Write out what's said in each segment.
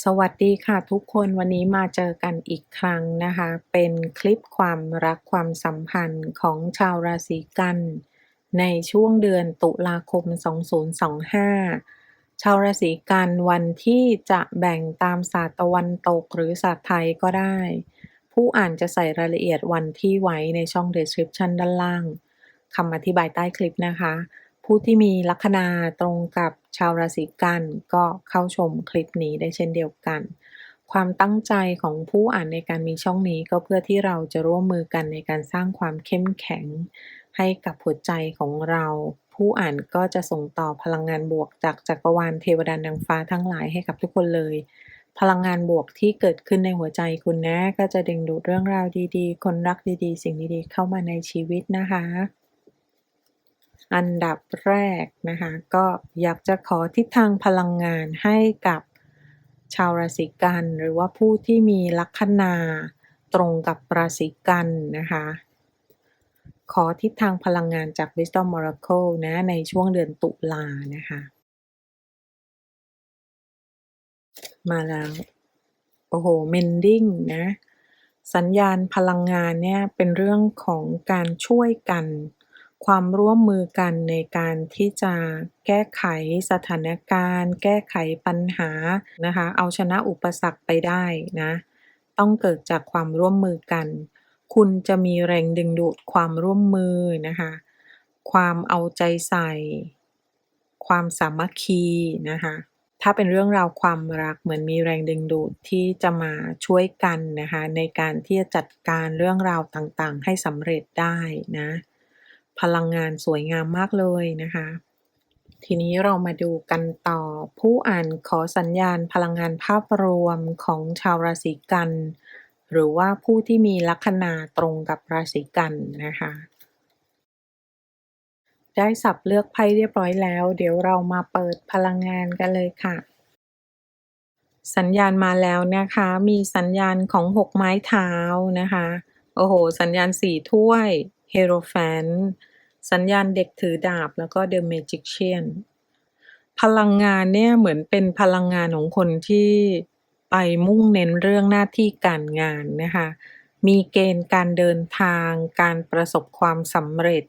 สวัสดีค่ะทุกคนวันนี้มาเจอกันอีกครั้งนะคะ เป็นคลิปความรักความสัมพันธ์ของชาวราศีกัน ในช่วงเดือนตุลาคม 2025 ชาวราศีกันวันที่จะแบ่งตามศาสตร์ตะวันตกหรือศาสตร์ไทยก็ได้ ผู้อ่านจะใส่รายละเอียดวันที่ไว้ในช่อง description ด้านล่างคำอธิบายใต้คลิปนะคะ ผู้ที่มีลัคนาตรงกับ ชาวราศีกันก็เข้าชมคลิปนี้ได้เช่นเดียวกัน ความตั้งใจของผู้อ่านในการมีช่องนี้ก็เพื่อที่เราจะร่วมมือกันในการสร้างความเข้มแข็ง ให้กับหัวใจของเรา ผู้อ่านก็จะส่งต่อพลังงานบวกจากจักรวาลเทวดานางฟ้าทั้งหลายให้กับทุกคนเลยพลังงานบวกที่เกิดขึ้นในหัวใจคุณนะ ก็จะดึงดูดเรื่องราวดีๆ คนรักดีๆ สิ่งดีๆ เข้ามาในชีวิตนะคะ อันดับแรกนะคะ ก็อยากจะขอทิศทางพลังงานให้กับชาวราศีกัน หรือว่าผู้ที่มีลัคนาตรงกับราศีกันนะคะ ขอทิศทางพลังงานจาก Wisdom Oracle นะในช่วงเดือนตุลานะคะ มาแล้ว โอ้โห mending นะ สัญญาณพลังงานเนี่ยเป็นเรื่องของการช่วยกัน ความร่วมมือกันในการที่จะแก้ไขสถานการณ์ แก้ไขปัญหานะคะ เอาชนะอุปสรรคไปได้นะ ต้องเกิดจากความร่วมมือกัน คุณจะมีแรงดึงดูดความร่วมมือนะคะ ความเอาใจใส่ ความสามัคคีนะคะถ้าเป็นเรื่องราวความรักเหมือนมีแรงดึงดูดที่จะมาช่วยกันนะคะในการที่จะจัดการเรื่องราวต่างๆ ให้สำเร็จได้นะ พลังงานสวยงามมากเลยนะคะ ทีนี้เรามาดูกันต่อ ผู้อ่านขอสัญญาณพลังงานภาพรวมของชาวราศีกัน หรือว่าผู้ที่มีลัคนาตรงกับราศีกันนะคะได้สับเลือกไพ่เรียบร้อยแล้ว เดี๋ยวเรามาเปิดพลังงานกันเลยค่ะ สัญญาณมาแล้วนะคะ มีสัญญาณของหกไม้เท้านะคะ โอ้โห สัญญาณสี่ถ้วย เฮโรแฟนสัญญาณเด็กถือดาบ แล้วก็เดอะเมจิกเชียนพลังงานเนี่ยเหมือนเป็นพลังงานของคนที่ไปมุ่งเน้นเรื่องหน้าที่การงานนะคะมีเกณฑ์การเดินทาง การประสบความสำเร็จ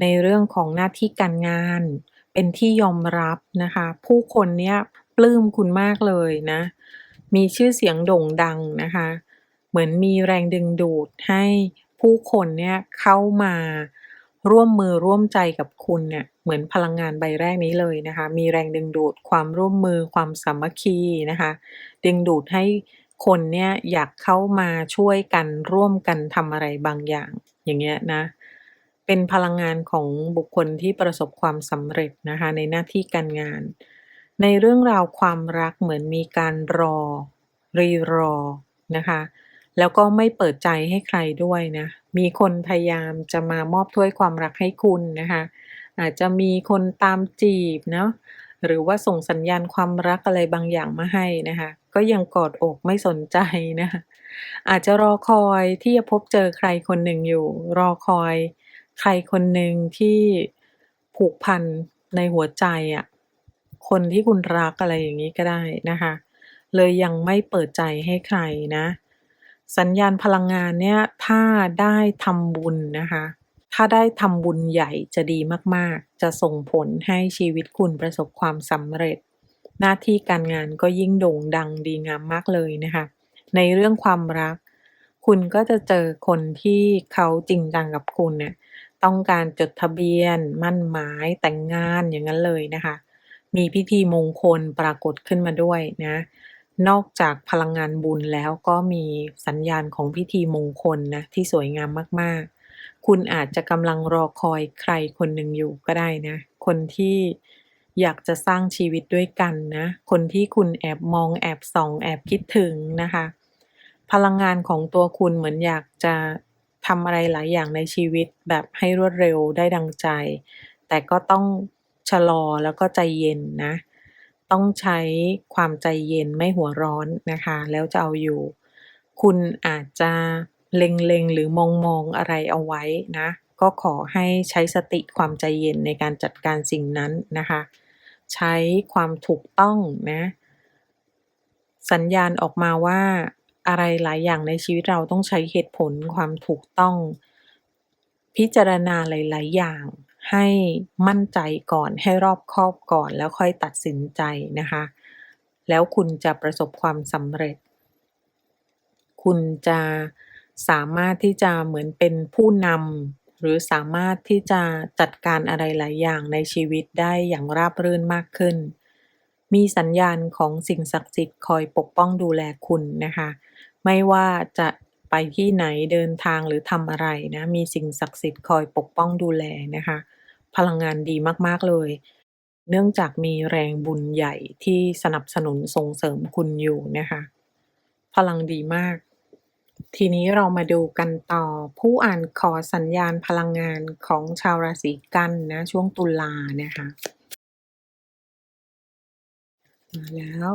ในเรื่องของหน้าที่การงาน เป็นที่ยอมรับนะคะผู้คนเนี้ยปลื้มคุณมากเลยนะมีชื่อเสียงโด่งดังนะคะเหมือนมีแรงดึงดูดให้ ผู้คนเนี่ยเข้ามาร่วมมือร่วมใจกับคุณเนี่ยเหมือนพลังงานใบแรกนี้เลยนะคะ มีแรงดึงดูดความร่วมมือความสามัคคีนะคะ ดึงดูดให้คนเนี่ยอยากเข้ามาช่วยกันร่วมกันทำอะไรบางอย่างอย่างเงี้ยนะ เป็นพลังงานของบุคคลที่ประสบความสำเร็จนะคะ ในหน้าที่การงาน ในเรื่องราวความรักเหมือนมีการรอรีรอนะคะ แล้วก็ไม่เปิดใจให้ใครด้วยนะมีคนพยายามจะมามอบถ้วยความรักให้คุณนะคะอาจจะมีคนตามจีบเนาะหรือว่าส่งสัญญาณความรักอะไรบางอย่างมาให้นะคะก็ยังกอดอกไม่สนใจนะคะอาจจะรอคอยที่จะพบเจอใครคนหนึ่งอยู่ รอคอยใครคนหนึ่งที่ผูกพันในหัวใจอะ่ะคนที่คุณรักอะไรอย่างนี้ก็ได้นะคะเลยยังไม่เปิดใจให้ใครนะ สัญญาณพลังงานเนี่ยถ้าได้ทำบุญนะคะ ถ้าได้ทำบุญใหญ่จะดีมากๆ จะส่งผลให้ชีวิตคุณประสบความสำเร็จ หน้าที่การงานก็ยิ่งโด่งดังดีงามมากเลยนะคะ ในเรื่องความรัก คุณก็จะเจอคนที่เขาจริงจังกับคุณเนี่ยต้องการจดทะเบียน มั่นหมายแต่งงานอย่างนั้นเลยนะคะ มีพิธีมงคลปรากฏขึ้นมาด้วยนะ นอกจากพลังงานบุญแล้วก็มีสัญญาณของพิธีมงคลนะที่สวยงามมากๆ คุณอาจจะกำลังรอคอยใครคนหนึ่งอยู่ก็ได้นะ คนที่อยากจะสร้างชีวิตด้วยกันนะ คนที่คุณแอบมองแอบส่อง แอบคิดถึงนะคะ พลังงานของตัวคุณเหมือนอยากจะทำอะไรหลายอย่างในชีวิตแบบให้รวดเร็วได้ดังใจ แต่ก็ต้องชะลอแล้วก็ใจเย็นนะ ต้องใช้ความใจเย็นไม่หัวร้อนนะคะ แล้วจะเอาอยู่ คุณอาจจะเล็งๆ หรือมองๆอะไรเอาไว้นะ ก็ขอให้ใช้สติความใจเย็นในการจัดการสิ่งนั้นนะคะ ใช้ความถูกต้องนะ สัญญาณออกมาว่าอะไรหลายอย่างในชีวิตเราต้องใช้เหตุผลความถูกต้อง พิจารณาหลาย ๆ อย่าง ให้มั่นใจก่อน ให้รอบคอบก่อน แล้วค่อยตัดสินใจนะคะ แล้วคุณจะประสบความสำเร็จ คุณจะสามารถที่จะเหมือนเป็นผู้นำหรือสามารถที่จะจัดการอะไรหลายอย่างในชีวิตได้อย่างราบรื่นมากขึ้น มีสัญญาณของสิ่งศักดิ์สิทธิ์คอยปกป้องดูแลคุณนะคะ ไม่ว่าจะ ไปที่ไหนเดินทางหรือทำอะไรนะมีสิ่งศักดิ์สิทธิ์คอยปกป้องดูแลนะคะ พลังงานดีมากๆเลย เนื่องจากมีแรงบุญใหญ่ที่สนับสนุนส่งเสริมคุณอยู่นะคะ พลังดีมาก ทีนี้เรามาดูกันต่อผู้อ่านขอสัญญาณพลังงานของชาวราศีกันนะ ช่วงตุลานะคะ มาแล้ว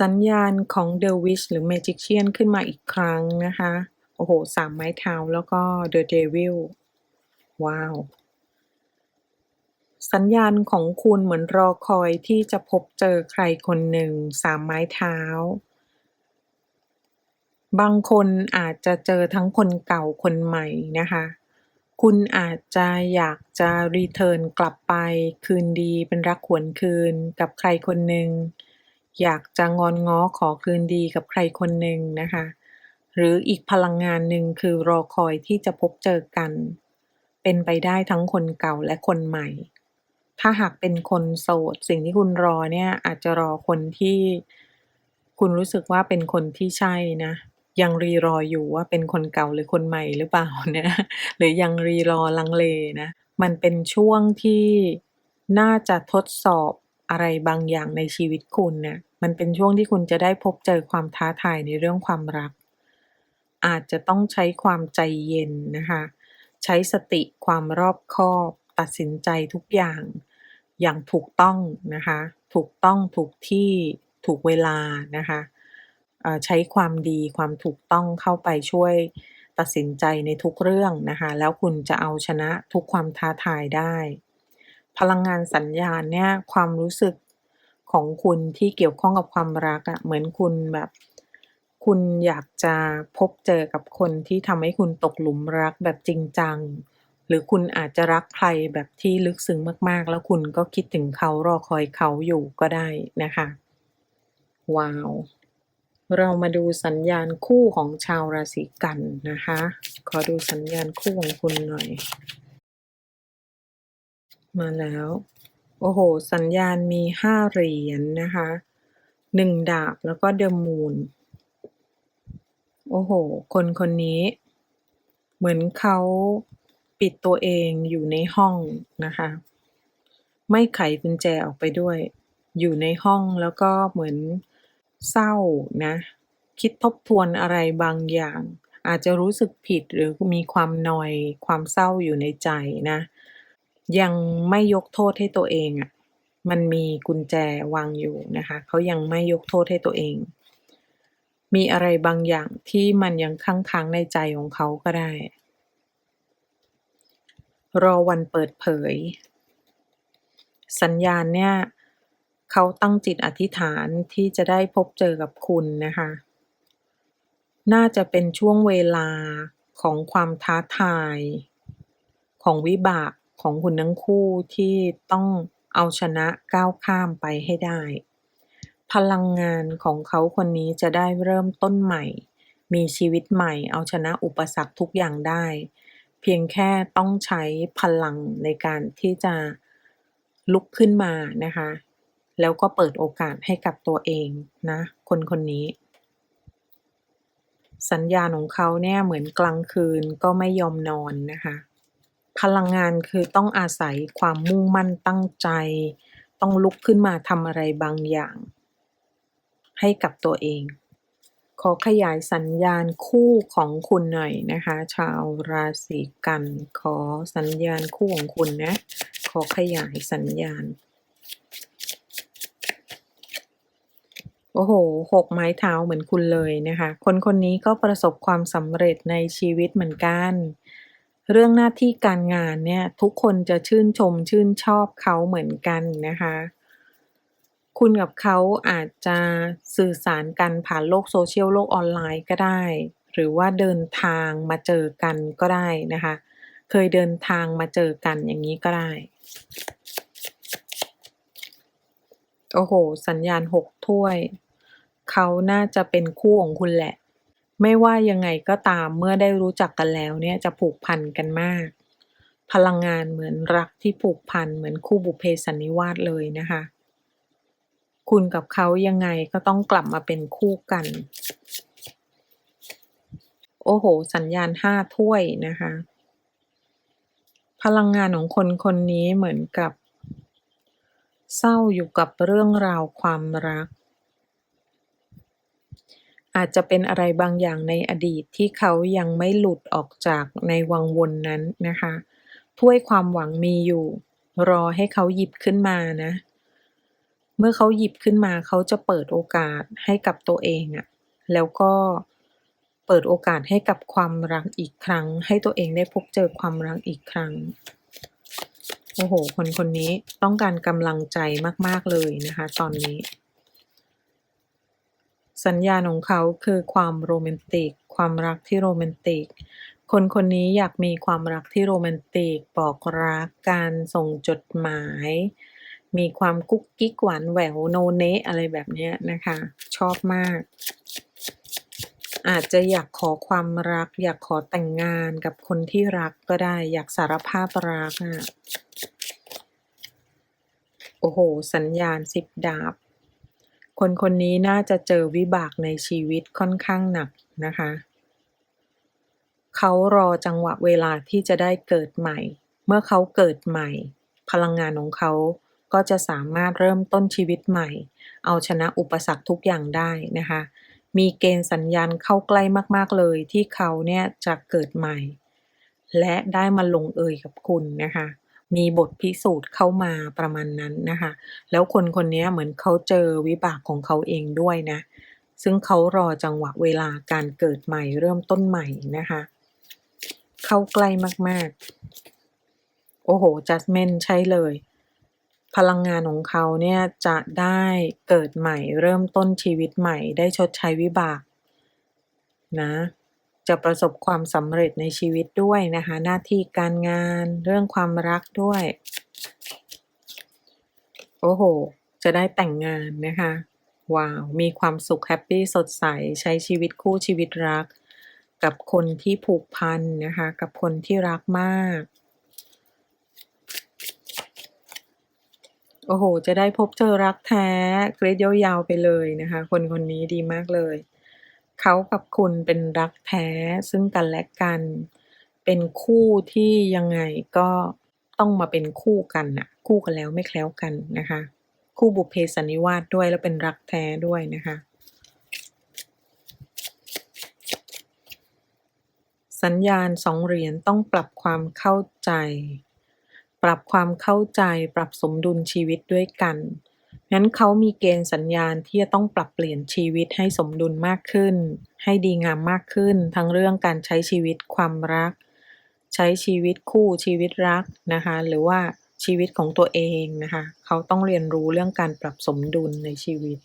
สัญญาณของ The Witch หรือ Magician ขึ้นมาอีกครั้งนะคะ โอ้โฮ3ไม้เท้าแล้วก็ The Devil ว้าว สัญญาณของคุณเหมือนรอคอยที่จะพบเจอใครคนหนึ่ง3ไม้เท้า บางคนอาจจะเจอทั้งคนเก่าคนใหม่นะคะ คุณอาจจะอยากจะรีเทิร์นกลับไปคืนดีเป็นรักหวนคืนกับใครคนหนึ่ง อยากจะงอนง้อขอคืนดีกับใครคนหนึ่งนะคะ หรืออีกพลังงานหนึ่งคือรอคอยที่จะพบเจอกัน เป็นไปได้ทั้งคนเก่าและคนใหม่ ถ้าหากเป็นคนโสด สิ่งที่คุณรอเนี่ยอาจจะรอคนที่ คุณรู้สึกว่าเป็นคนที่ใช่นะยังรีรออยู่ว่าเป็นคนเก่าหรือคนใหม่หรือเปล่านะหรือยังรีรอลังเลนะ มันเป็นช่วงที่น่าจะทดสอบ อะไรบางอย่างในชีวิตคุณน่ะมันเป็นช่วงที่คุณจะได้พบเจอความท้าทายในเรื่องความรัก อาจจะต้องใช้ความใจเย็นนะคะ ใช้สติความรอบคอบ ตัดสินใจทุกอย่าง อย่างถูกต้องนะคะ ถูกต้องถูกที่ถูกเวลานะคะใช้ความดีความถูกต้องเข้าไปช่วยตัดสินใจในทุกเรื่องนะคะ แล้วคุณจะเอาชนะทุกความท้าทายได้ พลังงานสัญญาณเนี่ย ความรู้สึกของคุณที่เกี่ยวข้องกับความรักอะเหมือนคุณแบบ คุณอยากจะพบเจอกับคนที่ทำให้คุณตกหลุมรักแบบจริงจัง หรือคุณอาจจะรักใครแบบที่ลึกซึ้งมากๆ แล้วคุณก็คิดถึงเขารอคอยเขาอยู่ก็ได้นะคะ ว้าว เรามาดูสัญญาณคู่ของชาวราศีกันนะคะ ขอดูสัญญาณคู่ของคุณหน่อย มาแล้ว โอ้โฮสัญญาณมี5เหรียญนะคะ1ดาบแล้วก็ The Moon โอ้โฮคนคนนี้ เหมือนเขาปิดตัวเองอยู่ในห้องนะคะ ไม่ไขกุญแจออกไปด้วย อยู่ในห้องแล้วก็เหมือนเศร้านะ คิดทบทวนอะไรบางอย่าง อาจจะรู้สึกผิดหรือมีความนอยความเศร้าอยู่ในใจนะ ยังไม่ยกโทษให้ตัวเองอะมันมีกุญแจวางอยู่นะคะเขายังไม่ยกโทษให้ตัวเอง มีอะไรบางอย่างที่มันยังคั่งค้างในใจของเขาก็ได้ รอวันเปิดเผย สัญญาณเนี่ยเขาตั้งจิตอธิษฐานที่จะได้พบเจอกับคุณนะคะ น่าจะเป็นช่วงเวลาของความท้าทาย ของวิบาก ของคุณทั้งคู่ที่ต้องเอาชนะก้าวข้ามไปให้ได้ พลังงานของเขาคนนี้จะได้เริ่มต้นใหม่ มีชีวิตใหม่ เอาชนะอุปสรรคทุกอย่างได้ เพียงแค่ต้องใช้พลังในการที่จะลุกขึ้นมานะคะ แล้วก็เปิดโอกาสให้กับตัวเองนะ คนคนนี้ สัญญาณของเขาเนี่ยเหมือนกลางคืนก็ไม่ยอมนอนนะคะ พลังงานคือต้องอาศัยความมุ่งมั่นตั้งใจ ต้องลุกขึ้นมาทำอะไรบางอย่าง ให้กับตัวเอง ขอขยายสัญญาณคู่ของคุณหน่อยนะคะ ชาวราศีกัน ขอสัญญาณคู่ของคุณนะ ขอขยายสัญญาณโอ้โฮ6ไม้เท้าเหมือนคุณเลยนะคะ คนคนนี้ก็ประสบความสำเร็จในชีวิตเหมือนกัน เรื่องหน้าที่การงานเนี่ยทุกคนจะชื่นชมชื่นชอบเขาเหมือนกันนะคะ คุณกับเขาอาจจะสื่อสารกันผ่านโลกโซเชียลโลกออนไลน์ก็ได้ หรือว่าเดินทางมาเจอกันก็ได้นะคะ เคยเดินทางมาเจอกันอย่างนี้ก็ได้ โอ้โห สัญญาณหกถ้วย เขาน่าจะเป็นคู่ของคุณแหละ ไม่ว่ายังไงก็ตามเมื่อได้รู้จักกันแล้วเนี่ยจะผูกพันกันมาก พลังงานเหมือนรักที่ผูกพันเหมือนคู่บุพเพสันนิวาสเลยนะคะ คุณกับเขายังไงก็ต้องกลับมาเป็นคู่กัน โอ้โห สัญญาณห้าถ้วยนะคะ พลังงานของคนคนนี้เหมือนกับ เศร้าอยู่กับเรื่องราวความรัก อาจจะเป็นอะไรบางอย่างในอดีตที่เขายังไม่หลุดออกจากในวังวนนั้นนะคะ ถ้วยความหวังมีอยู่ รอให้เขาหยิบขึ้นมานะ เมื่อเขาหยิบขึ้นมาเขาจะเปิดโอกาสให้กับตัวเองอะแล้วก็เปิดโอกาสให้กับความรักอีกครั้ง ให้ตัวเองได้พบเจอความรักอีกครั้งโอ้โห คนคนนี้ต้องการกำลังใจมาก ๆ เลยนะคะ ตอนนี้ สัญญาณของเขาคือความโรแมนติก ความรักที่โรแมนติก คนคนนี้อยากมีความรักที่โรแมนติก บอกรักการส่งจดหมาย มีความกุ๊กกิ๊กหวานแหววโนเนะอะไรแบบนี้นะคะ ชอบมาก อาจจะอยากขอความรัก อยากขอแต่งงานกับคนที่รักก็ได้ อยากสารภาพรักอะโอ้โห สัญญาณสิบดาบ คนคนนี้น่าจะเจอวิบากในชีวิตค่อนข้างหนักนะคะ เขารอจังหวะเวลาที่จะได้เกิดใหม่ เมื่อเขาเกิดใหม่ พลังงานของเขาก็จะสามารถเริ่มต้นชีวิตใหม่ เอาชนะอุปสรรคทุกอย่างได้นะคะ มีเกณฑ์สัญญาณเข้าใกล้มาก ๆเลยที่เขาเนี่ยจะเกิดใหม่ และได้มาลงเอยกับคุณนะคะ มีบทพิสูจน์เข้ามาประมาณนั้นนะคะ แล้วคนคนนี้เหมือนเขาเจอวิบากของเขาเองด้วยนะ ซึ่งเขารอจังหวะเวลาการเกิดใหม่เริ่มต้นใหม่นะคะ เข้าใกล้มากๆ โอ้โห judgment ใช่เลย พลังงานของเขาเนี่ยจะได้เกิดใหม่เริ่มต้นชีวิตใหม่ได้ชดใช้วิบากนะ จะประสบความสำเร็จในชีวิตด้วยนะคะ หน้าที่การงานเรื่องความรักด้วย โอ้โห จะได้แต่งงานนะคะ ว้าว มีความสุขแฮปปี้สดใส ใช้ชีวิตคู่ชีวิตรัก กับคนที่ผูกพันนะคะ กับคนที่รักมาก โอ้โห จะได้พบเจอรักแท้กรีดยาวๆไปเลยนะคะ คนคนนี้ดีมากเลย เขากับคุณเป็นรักแท้ซึ่งกันและกัน เป็นคู่ที่ยังไงก็ต้องมาเป็นคู่กันน่ะ คู่กันแล้วไม่แคล้วกันนะคะ คู่บุพเพสันนิวาสด้วยแล้วเป็นรักแท้ด้วยนะคะ สัญญาณสองเหรียญต้องปรับความเข้าใจ ปรับความเข้าใจ ปรับสมดุลชีวิตด้วยกัน งั้นเขามีเกณฑ์สัญญาณที่จะต้องปรับเปลี่ยนชีวิตให้สมดุลมากขึ้น ให้ดีงามมากขึ้น ทั้งเรื่องการใช้ชีวิตความรัก ใช้ชีวิตคู่ชีวิตรักนะคะ หรือว่าชีวิตของตัวเองนะคะ เขาต้องเรียนรู้เรื่องการปรับสมดุลในชีวิต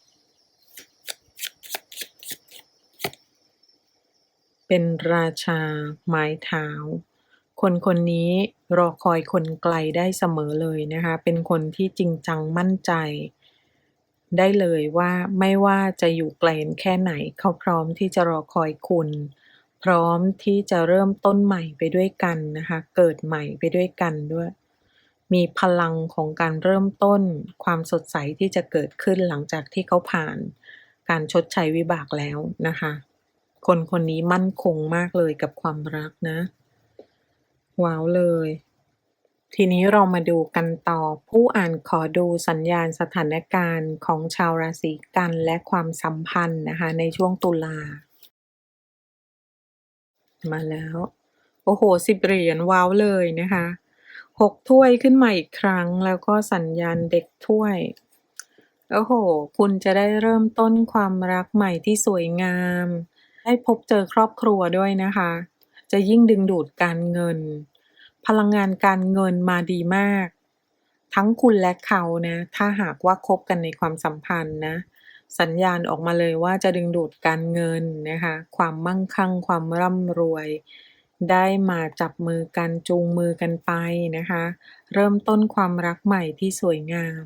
เป็นราชาไม้เท้า คนคนนี้รอคอยคนไกลได้เสมอเลยนะคะ เป็นคนที่จริงจังมั่นใจ ได้เลยว่าไม่ว่าจะอยู่ไกลแค่ไหน เขาพร้อมที่จะรอคอยคุณ พร้อมที่จะเริ่มต้นใหม่ไปด้วยกันนะคะ เกิดใหม่ไปด้วยกันด้วย มีพลังของการเริ่มต้น ความสดใสที่จะเกิดขึ้นหลังจากที่เขาผ่าน การชดใช้วิบากแล้วนะคะ คนคนนี้มั่นคงมากเลยกับความรักนะ ว้าวเลย ทีนี้เรามาดูกันต่อ ผู้อ่านขอดูสัญญาณสถานการณ์ของชาวราศีกันและความสัมพันธ์นะคะในช่วงตุลา มาแล้ว โอ้โหสิบเหรียญว้าวเลยนะคะหกถ้วยขึ้นมาอีกครั้ง แล้วก็สัญญาณเด็กถ้วยโอ้โห คุณจะได้เริ่มต้นความรักใหม่ที่สวยงาม ได้พบเจอครอบครัวด้วยนะคะ จะยิ่งดึงดูดการเงิน พลังงานการเงินมาดีมาก ทั้งคุณและเขานะ ถ้าหากว่าคบกันในความสัมพันธ์นะ สัญญาณออกมาเลยว่าจะดึงดูดการเงินนะคะ ความมั่งคั่ง ความร่ำรวย ได้มาจับมือกันจูงมือกันไปนะคะ เริ่มต้นความรักใหม่ที่สวยงาม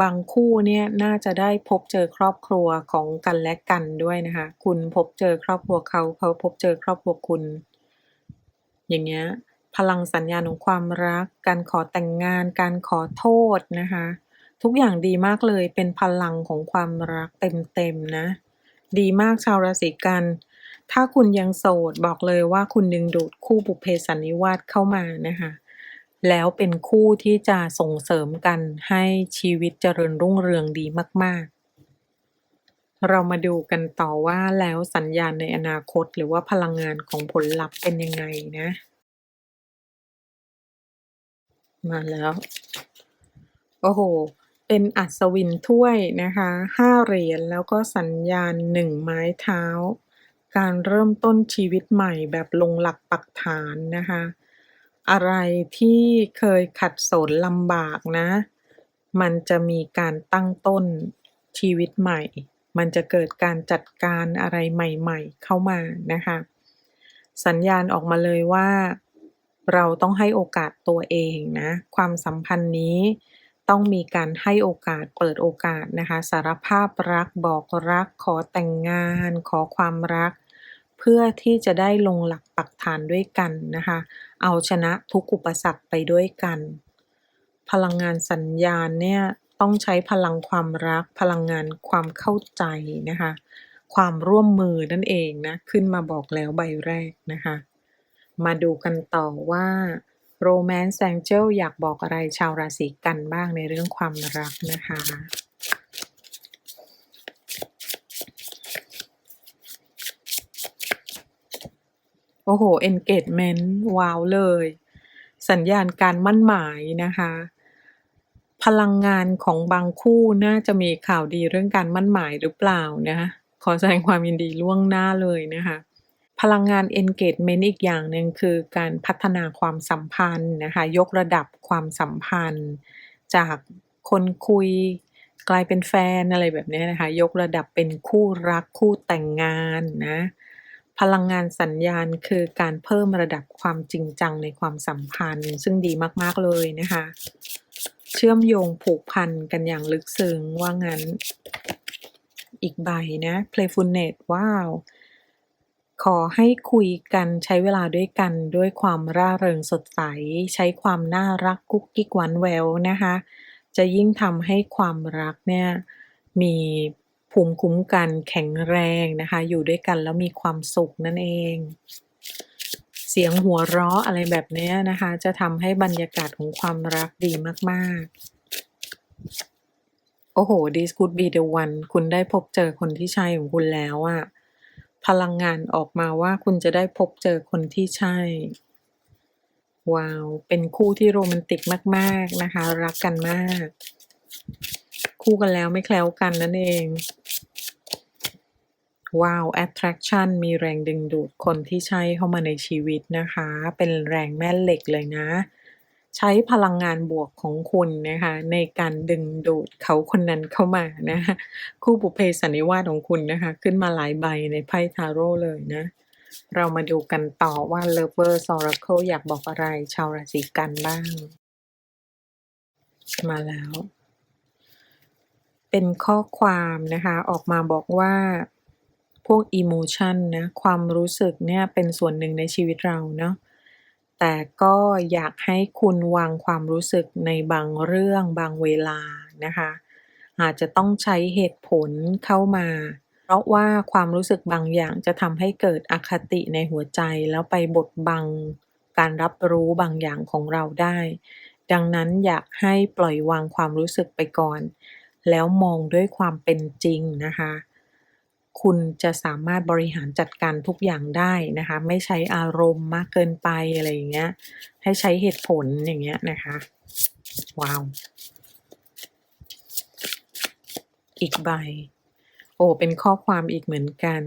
บางคู่เนี่ยน่าจะได้พบเจอครอบครัวของกันและกันด้วยนะคะ คุณพบเจอครอบครัวเขาเขาพบเจอครอบครัวคุณ อย่างเงี้ย พลังสัญญาณของความรัก การขอแต่งงาน การขอโทษนะคะ ทุกอย่างดีมากเลยเป็นพลังของความรักเต็มๆนะ ดีมากชาวราศีกัน ถ้าคุณยังโสดบอกเลยว่าคุณดึงดูดคู่บุพเพสันนิวาสเข้ามานะคะแล้วเป็นคู่ที่จะส่งเสริมกันให้ชีวิตเจริญรุ่งเรืองดีมาก ๆ เรามาดูกันต่อว่าแล้วสัญญาณในอนาคตหรือว่าพลังงานของผลลัพธ์เป็นยังไงนะ มาแล้ว โอ้โฮเป็นอัศวินถ้วยนะคะ5เหรียญแล้วก็สัญญาณ1ไม้เท้า การเริ่มต้นชีวิตใหม่แบบลงหลักปักฐานนะคะ อะไรที่เคยขัดสนลำบากนะ มันจะมีการตั้งต้นชีวิตใหม่ มันจะเกิดการจัดการอะไรใหม่ ๆ เข้ามานะคะ สัญญาณออกมาเลยว่า เราต้องให้โอกาสตัวเองนะ ความสัมพันธ์นี้ต้องมีการให้โอกาสเปิดโอกาสนะคะ สารภาพรักบอกรัก ขอแต่งงาน ขอความรัก เพื่อที่จะได้ลงหลักปักฐานด้วยกันนะคะ เอาชนะทุกอุปสรรคไปด้วยกัน พลังงานสัญญาณเนี่ยต้องใช้พลังความรัก พลังงานความเข้าใจนะคะ ความร่วมมือนั่นเองนะ ขึ้นมาบอกแล้วใบแรกนะคะ มาดูกันต่อว่า Romance Angel อยากบอกอะไรชาวราศีกันบ้างในเรื่องความรักนะคะ โอ้โฮ Engagement ว้าวเลย สัญญาณการมั่นหมายนะคะ พลังงานของบางคู่น่าจะมีข่าวดีเรื่องการมั่นหมายหรือเปล่านะ ขอแสดงความยินดีล่วงหน้าเลยนะคะ ลังงาน Engagement อีกอย่างหนึ่งคือการพัฒนาความสัมพันธ์นะคะ ยกระดับความสัมพันธ์ จากคนคุยกลายเป็นแฟนอะไรแบบนี้นะคะ ยกระดับเป็นคู่รักคู่แต่งงานนะ พลังงานสัญญาณคือการเพิ่มระดับความจริงจังในความสัมพันธ์ ซึ่งดีมากๆเลยนะคะ เชื่อมโยงผูกพันกันอย่างลึกซึ้งว่างั้น อีกใบนะ Playfulness ว้าว ขอให้คุยกันใช้เวลาด้วยกันด้วยความร่าเริงสดใส ใช้ความน่ารักกุ๊กกิ๊กหวานแหววนะคะ จะยิ่งทำให้ความรักเนี่ยมีภูมิคุ้มกันแข็งแรงนะคะ อยู่ด้วยกันแล้วมีความสุขนั่นเอง เสียงหัวเราะอะไรแบบนี้นะคะ จะทำให้บรรยากาศของความรักดีมากๆ โอ้โฮ This could be the one คุณได้พบเจอคนที่ใช่ของคุณแล้วอะ พลังงานออกมาว่าคุณจะได้พบเจอคนที่ใช่ ว้าว เป็นคู่ที่โรแมนติกมาก ๆนะคะ รักกันมาก คู่กันแล้วไม่แคล้วกันนั่นเอง ว้าว Attraction มีแรงดึงดูดคนที่ใช่เข้ามาในชีวิตนะคะ เป็นแรงแม่เหล็กเลยนะ ใช้พลังงานบวกของคุณนะคะในการดึงดูดเขาคนนั้นเข้ามานะคะคู่บุพเพสันนิวาสของคุณนะคะ ขึ้นมาหลายใบในไพ่ทาโร่เลยนะ เรามาดูกันต่อว่า Lovers Oracle อยากบอกอะไรชาวราศีกันบ้าง มาแล้ว เป็นข้อความนะคะออกมาบอกว่าพวก Emotion นะความรู้สึกเนี่ยเป็นส่วนหนึ่งในชีวิตเราเนาะ แต่ก็อยากให้คุณวางความรู้สึกในบางเรื่อง บางเวลานะคะ อาจจะต้องใช้เหตุผลเข้ามา เพราะว่าความรู้สึกบางอย่างจะทำให้เกิดอคติในหัวใจ แล้วไปบดบังการรับรู้บางอย่างของเราได้ ดังนั้นอยากให้ปล่อยวางความรู้สึกไปก่อน แล้วมองด้วยความเป็นจริงนะคะ คุณจะสามารถบริหารจัดการทุกอย่างได้นะคะ ไม่ใช้อารมณ์มากเกินไปอะไรอย่างเงี้ย ให้ใช้เหตุผลอย่างเงี้ยนะคะ ว้าว อีกใบ โอ้เป็นข้อความอีกเหมือนกัน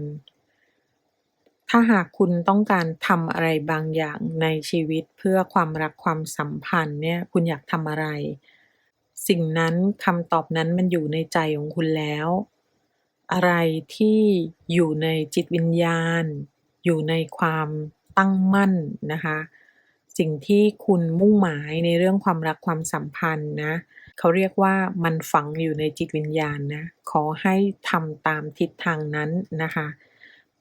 ถ้าหากคุณต้องการทำอะไรบางอย่างในชีวิตเพื่อความรักความสัมพันธ์เนี่ย คุณอยากทำอะไร สิ่งนั้นคำตอบนั้นมันอยู่ในใจของคุณแล้ว อะไรที่อยู่ในจิตวิญญาณ อยู่ในความตั้งมั่นนะคะ สิ่งที่คุณมุ่งหมายในเรื่องความรักความสัมพันธ์นะเขาเรียกว่ามันฝังอยู่ในจิตวิญญาณนะขอให้ทำตามทิศทางนั้นนะคะ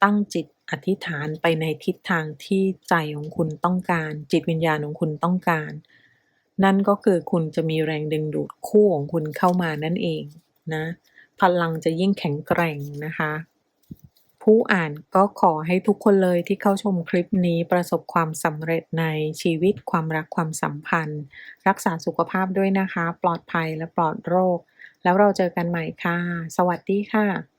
ตั้งจิตอธิษฐานไปในทิศทางที่ใจของคุณต้องการ จิตวิญญาณของคุณต้องการ นั่นก็คือคุณจะมีแรงดึงดูดคู่ของคุณเข้ามานั่นเองนะ พลังจะยิ่งแข็งแกร่งนะคะ ผู้อ่านก็ขอให้ทุกคนเลยที่เข้าชมคลิปนี้ประสบความสำเร็จในชีวิตความรักความสัมพันธ์ รักษาสุขภาพด้วยนะคะ ปลอดภัยและปลอดโรค แล้วเราเจอกันใหม่ค่ะ สวัสดีค่ะ